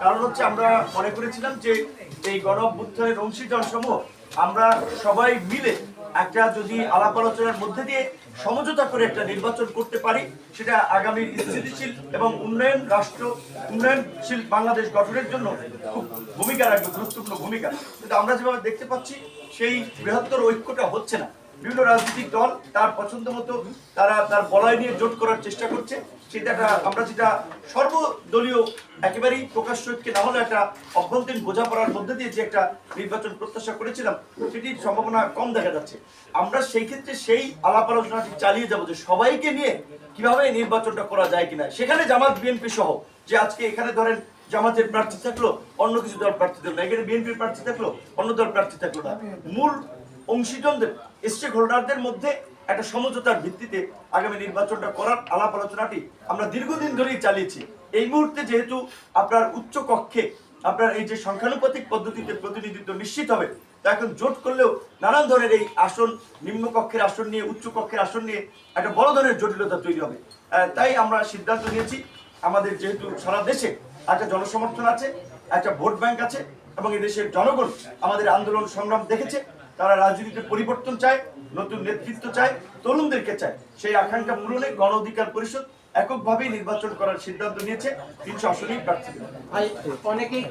কারণ হচ্ছে আমরা মনে করেছিলাম যে এই গণ অভ্যুত্থানের অংশীজন সমূহ আমরা সবাই মিলে একটা যদি আলাপ আলোচনার মধ্যে দিয়ে সমঝোতা করে একটা নির্বাচন করতে পারি, সেটা আগামী স্থিতিশীল এবং উন্নয়ন রাষ্ট্র, উন্নয়নশীল বাংলাদেশ গঠনের জন্য খুব ভূমিকা রাখবে, গুরুত্বপূর্ণ ভূমিকা। কিন্তু আমরা যেভাবে দেখতে পাচ্ছি, সেই বৃহত্তর ঐক্যটা হচ্ছে না। বিভিন্ন রাজনৈতিক দল তার পছন্দ মতো তারা তার বলয় নিয়ে জোট করার চেষ্টা করছে। সেটা আমরা যেটা সর্বদলীয় একেবারেই প্রকাশ্য ঐক্যে না হলে একটা অভ্যন্তরীণ বোঝাপড়ার মধ্যে দিয়ে যে একটা নির্বাচন প্রত্যাশা করেছিলাম সেটির সম্ভাবনা কম দেখা যাচ্ছে। আমরা সেই ক্ষেত্রে সেই আলাপ আলোচনাটি চালিয়ে যাব যে সবাইকে নিয়ে কীভাবে নির্বাচনটা করা যায় কিনা। সেখানে জামাত বিএনপি সহ যে আজকে এখানে ধরেন জামাতের প্রার্থী থাকল অন্য কিছু দল প্রার্থী থাকল না। এখানে বিএনপির প্রার্থী থাকল অন্য দল প্রার্থী থাকল না। মূল অংশীজনদের স্টেক হোল্ডারদের মধ্যে একটা সমঝোতার ভিত্তিতে আগামী নির্বাচনটা করার আলাপ আলোচনাটি আমরা দীর্ঘদিন ধরেই চালিয়েছি। এই মুহূর্তে যেহেতু আপনার উচ্চ কক্ষে আপনার এই যে সংখ্যানুপাতিক পদ্ধতিতে প্রতিনিধিত্ব নিশ্চিত হবে, তা এখন জোট করলেও নানান ধরনের এই আসন, নিম্ন কক্ষের আসন নিয়ে, উচ্চ কক্ষের আসন নিয়ে একটা বড় ধরনের জটিলতা তৈরি হবে। তাই আমরা সিদ্ধান্ত নিয়েছি, আমাদের যেহেতু সারা দেশে একটা জনসমর্থন আছে, একটা ভোট ব্যাংক আছে এবং এই দেশের জনগণ আমাদের আন্দোলন সংগ্রাম দেখেছে তারা রাজনীতিতে পরিবর্তন চায়, নতুন নেতৃত্ব চায়, তরুণদেরকে চায়। সেই আকাঙ্ক্ষা পূরণে গণ অধিকার পরিষদ এককভাবেই নির্বাচন করার সিদ্ধান্ত নিয়েছে তিনশো আসনেই প্রার্থী। অনেকেই